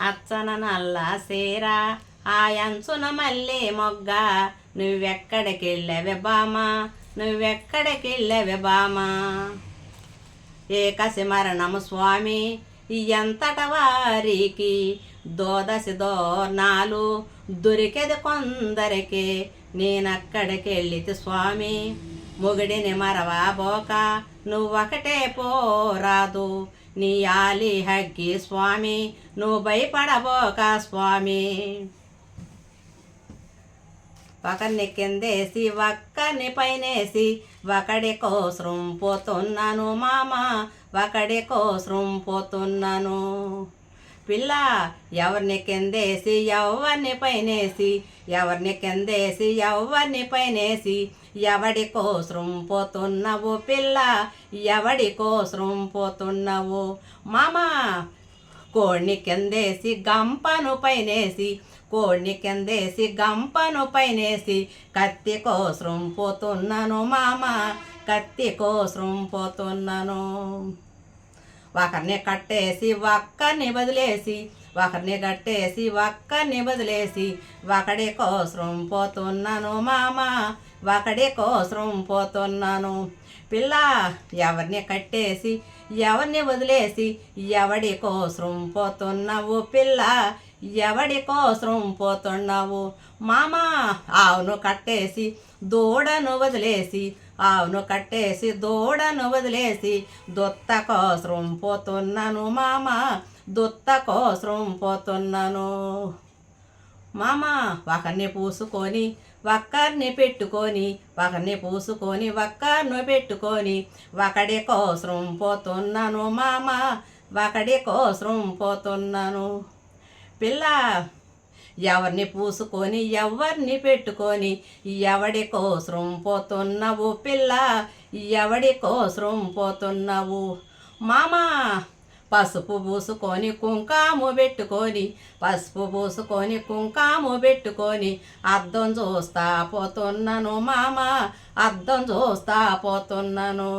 అచ్చన నల్ల సీర. ఆయంచున మళ్ళీ మొగ్గ. నువ్వెక్కడికెళ్ళవే బామా? నువ్వెక్కడికెళ్ళవే బామా? ఏకసి మరణము స్వామి ఎంతట వారికి దోదశి దోర్నాలు. దొరికేది కొందరికి నేనక్కడికెళ్ళితి స్వామి. మొగిడిని మరవబోక నువ్వొకటే పోరాదు. నీ ఆలి హగ్గి స్వామి నువ్వు భయపడబోక స్వామి ఒకరిని కిందేసి ఒక్కరిని పైనేసి ఒకడి కోసరం పోతున్నాను మామ ఒకడి కోసరం పోతున్నాను పిల్ల ఎవరిని కిందేసి ఎవరిని పైనేసి ఎవరిని కిందేసి ఎవరిని పైనేసి ఎవడి కోసరం పోతున్నావు పిల్ల ఎవడి కోసరం పోతున్నావు? మామ కోడిని కిందేసి గంపను పైనేసి కోడిని కిందేసి గంపను పైనేసి కత్తి కోసరం పోతున్నాను మామ కత్తి కోసరం పోతున్నాను. ఒకరిని కట్టేసి ఒక్కరిని వదిలేసి ఒకరిని కట్టేసి ఒక్కరిని వదిలేసి ఒకడి కోసరం పోతున్నాను మామ ఒకడి కోసరం పోతున్నాను. పిల్ల ఎవరిని కట్టేసి ఎవరిని వదిలేసి ఎవడి కోసరం పోతున్నావు పిల్ల? ఎవడి కోసరం పోతున్నావు? మామా ఆవును కట్టేసి దూడను వదిలేసి ఆవును కట్టేసి దూడను వదిలేసి దొత్త కోసరం పోతున్నాను మామా దొత్త కోసరం పోతున్నాను. మామ ఒకరిని పూసుకొని ఒక్కరిని పెట్టుకొని ఒకరిని పూసుకొని ఒక్కరిని పెట్టుకొని ఒకడి కోసరం పోతున్నాను మామ ఒకడి కోసరం పోతున్నాను. పిల్ల. ఎవరిని పూసుకొని ఎవరిని పెట్టుకొని ఎవడి కోసరం పోతున్నావు పిల్ల? ఎవడి కోసరం పోతున్నావు? మామా పసుపు పూసుకొని కుంకాము పెట్టుకొని పసుపు పూసుకొని కుంకాము పెట్టుకొని అద్దం చూస్తా పోతున్నాను మామ అద్దం చూస్తా పోతున్నాను.